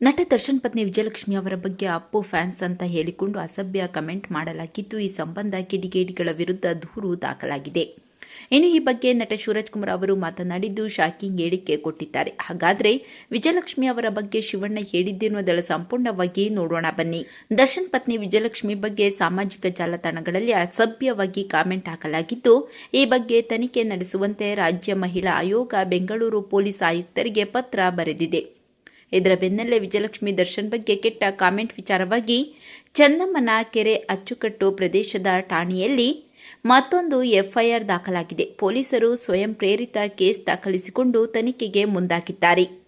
ನಟ ದರ್ಶನ್ ಪತ್ನಿ ವಿಜಯಲಕ್ಷ್ಮಿ ಅವರ ಬಗ್ಗೆ ಅಪ್ಪು ಫ್ಯಾನ್ಸ್ ಅಂತ ಹೇಳಿಕೊಂಡು ಅಸಭ್ಯ ಕಮೆಂಟ್ ಮಾಡಲಾಗಿದ್ದು ಈ ಸಂಬಂಧ ಕಿಡಿಗೇಡಿಗಳ ವಿರುದ್ಧ ದೂರು ದಾಖಲಾಗಿದೆ. ಇನ್ನು ಈ ಬಗ್ಗೆ ನಟ ಶಿವರಾಜ್ ಕುಮಾರ್ ಅವರು ಮಾತನಾಡಿದ್ದು, ಶಾಕಿಂಗ್ ಹೇಳಿಕೆ ಕೊಟ್ಟಿದ್ದಾರೆ. ಹಾಗಾದ್ರೆ ವಿಜಯಲಕ್ಷ್ಮಿ ಅವರ ಬಗ್ಗೆ ಶಿವಣ್ಣ ಹೇಳಿದ್ದೇನು ಅದರ ಸಂಪೂರ್ಣವಾಗಿ ನೋಡೋಣ ಬನ್ನಿ. ದರ್ಶನ್ ಪತ್ನಿ ವಿಜಯಲಕ್ಷ್ಮಿ ಬಗ್ಗೆ ಸಾಮಾಜಿಕ ಜಾಲತಾಣಗಳಲ್ಲಿ ಅಸಭ್ಯವಾಗಿ ಕಾಮೆಂಟ್ ಹಾಕಲಾಗಿದ್ದು ಈ ಬಗ್ಗೆ ತನಿಖೆ ನಡೆಸುವಂತೆ ರಾಜ್ಯ ಮಹಿಳಾ ಆಯೋಗ ಬೆಂಗಳೂರು ಪೊಲೀಸ್ ಆಯುಕ್ತರಿಗೆ ಪತ್ರ ಬರೆದಿದೆ. ಇದರ ಬೆನ್ನಲ್ಲೇ ವಿಜಯಲಕ್ಷ್ಮಿ ದರ್ಶನ್ ಬಗ್ಗೆ ಕೆಟ್ಟ ಕಾಮೆಂಟ್ ವಿಚಾರವಾಗಿ ಚಂದಮ್ಮನ ಕೆರೆ ಅಚ್ಚುಕಟ್ಟು ಪ್ರದೇಶದ ಠಾಣೆಯಲ್ಲಿ ಮತ್ತೊಂದು ಎಫ್ಐಆರ್ ದಾಖಲಾಗಿದೆ. ಪೊಲೀಸರು ಸ್ವಯಂ ಪ್ರೇರಿತ ಕೇಸ್ ದಾಖಲಿಸಿಕೊಂಡು ತನಿಖೆಗೆ ಮುಂದಾಗಿದ್ದಾರೆ.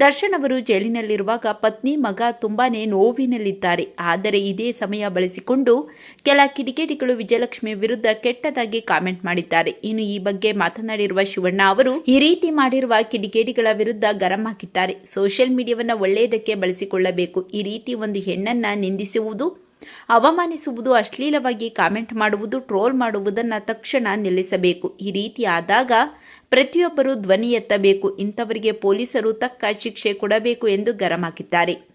ದರ್ಶನ್ ಅವರು ಜೈಲಿನಲ್ಲಿರುವಾಗ ಪತ್ನಿ ಮಗ ತುಂಬಾನೇ ನೋವಿನಲ್ಲಿದ್ದಾರೆ. ಆದರೆ ಇದೇ ಸಮಯ ಬಳಸಿಕೊಂಡು ಕೆಲ ಕಿಡಿಕೇಡಿಗಳು ವಿಜಯಲಕ್ಷ್ಮಿ ವಿರುದ್ಧ ಕೆಟ್ಟದಾಗಿ ಕಾಮೆಂಟ್ ಮಾಡಿದ್ದಾರೆ. ಇನ್ನು ಈ ಬಗ್ಗೆ ಮಾತನಾಡಿರುವ ಶಿವಣ್ಣ ಅವರು, ಈ ರೀತಿ ಮಾಡಿರುವ ಕಿಡಿಗೇಡಿಗಳ ವಿರುದ್ಧ ಗರಂ ಹಾಕಿದ್ದಾರೆ. ಸೋಷಿಯಲ್ ಮೀಡಿಯಾವನ್ನು ಒಳ್ಳೆಯದಕ್ಕೆ ಬಳಸಿಕೊಳ್ಳಬೇಕು. ಈ ರೀತಿ ಒಂದು ಹೆಣ್ಣನ್ನ ನಿಂದಿಸುವುದು ಅವಮಾನಿಸುವುದು ಅಶ್ಲೀಲವಾಗಿ ಕಾಮೆಂಟ್ ಮಾಡುವುದು, ಟ್ರೋಲ್ ಮಾಡುವುದನ್ನು ತಕ್ಷಣ ನಿಲ್ಲಿಸಬೇಕು. ಈ ರೀತಿ ಆದಾಗ ಪ್ರತಿಯೊಬ್ಬರು ಧ್ವನಿ ಎತ್ತಬೇಕು. ಇಂಥವರಿಗೆ ಪೊಲೀಸರು ತಕ್ಕ ಶಿಕ್ಷೆ ಕೊಡಬೇಕು ಎಂದು ಗರಂ ಹಾಕಿದ್ದಾರೆ.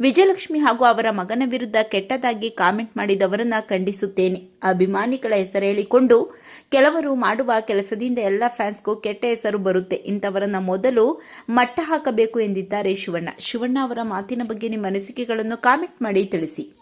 ವಿಜಯಲಕ್ಷ್ಮಿ ಹಾಗೂ ಅವರ ಮಗನ ವಿರುದ್ಧ ಕೆಟ್ಟದಾಗಿ ಕಾಮೆಂಟ್ ಮಾಡಿದವರನ್ನ ಖಂಡಿಸುತ್ತೇನೆ. ಅಭಿಮಾನಿಗಳ ಹೆಸರು ಹೇಳಿಕೊಂಡು ಕೆಲವರು ಮಾಡುವ ಕೆಲಸದಿಂದ ಎಲ್ಲ ಫ್ಯಾನ್ಸ್ಗೂ ಕೆಟ್ಟ ಹೆಸರು ಬರುತ್ತೆ. ಇಂಥವರನ್ನ ಮೊದಲು ಮಟ್ಟ ಹಾಕಬೇಕು ಎಂದಿದ್ದಾರೆ ಶಿವಣ್ಣ. ಶಿವಣ್ಣ ಅವರ ಮಾತಿನ ಬಗ್ಗೆ ನಿಮ್ಮ ಅನಿಸಿಕೆಗಳನ್ನು ಕಾಮೆಂಟ್ ಮಾಡಿ ತಿಳಿಸಿ.